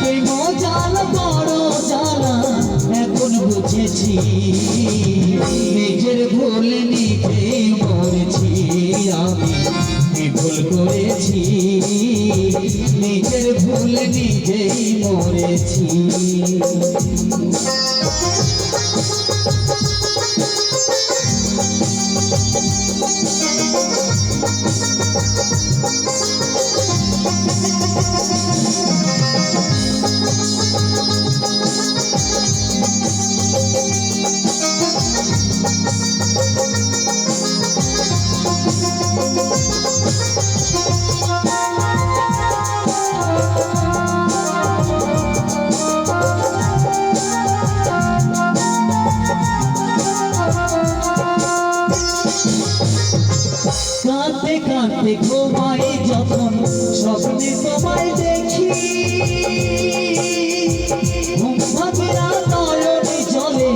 প্রেম জাল বুঝেছি। নিজের ভুল নিতে মরেছি আমি করেছি? নিজের ভুল নিজেই মরেছি কাঁদতে কাঁদতে ঘুমাই যখন স্বপ্নে তোমায় দেখি। ঘুম ভাঙে না, নয়নে জলে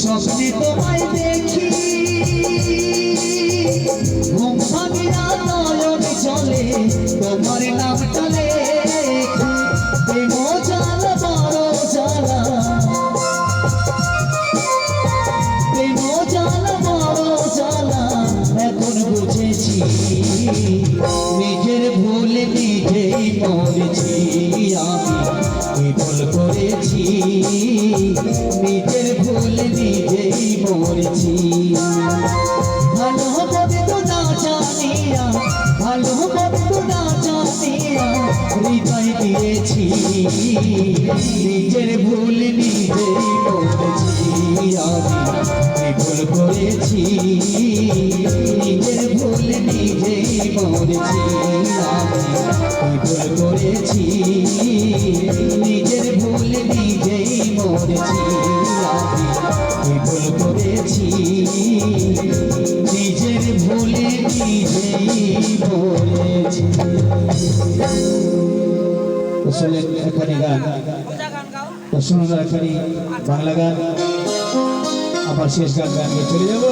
স্বপ্নে তোমায় দেখি। ঘুম ভাঙে না, নয়নে জলে তোমার নামটা নিজের ভুল নিজেই মরেছি ভালো হবে তো না জানিয়া, ভালো হবে তো না জানিয়া হৃদয় দিয়েছি। নিজের ভুল নিজেই মরেছি ভুল করেছি। নিজের ভুল নিজেই মরেছি আমি ভুল করেছি। নিজেই মরেছি আমি ভুল করেছি নিজের ভুলে নিজেই মরেছি আসলে এখানে গান শুনুন এখানে বাংলা গান আবার শেষ গান গান চলে যাব।